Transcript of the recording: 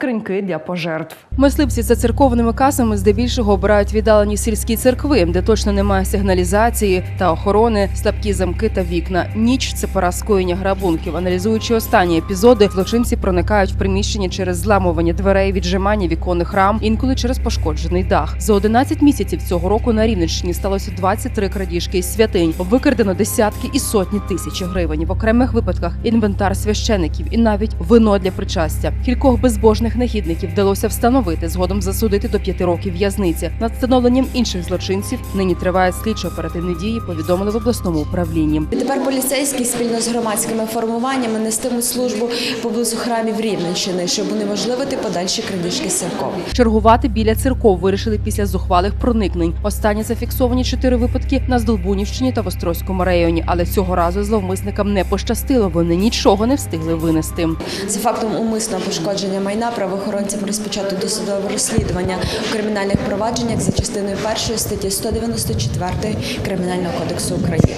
скриньки для пожертв. Мисливці за церковними касами здебільшого обирають віддалені сільські церкви, де точно немає сигналізації та охорони, слабкі замки та вікна. Ніч це пора скоєння грабунків. Аналізуючи останні епізоди, злочинці проникають в приміщення через зламування дверей, віджимання віконних рам, інколи через пошкоджений дах. За 11 місяців цього року на Рівненщині сталося 23 крадіжки із святинь. Викрадено десятки і сотні тисяч гривень. В окремих випадках інвентар священиків і навіть вино для причастя. Кількох безбожних негідників вдалося встановити згодом засудити до п'яти років в'язниці. Над встановленням інших злочинців нині тривають слідчо-оперативні дії. Повідомили в обласному управлінні. Тепер поліцейські спільно з громадськими формуваннями нестимуть службу поблизу храмів Рівненщини, щоб унеможливити подальші крадіжки церков. Чергувати біля церков вирішили після зухвалих проникнень. Останні зафіксовані чотири випадки на Здолбунівщині та в Острозькому районі. Але цього разу зловмисникам не пощастило. Вони нічого не встигли винести. За фактом умисного пошкодження майна правоохоронцям розпочато досудове розслідування у кримінальних провадженнях за частиною першої статті 194 Кримінального кодексу України.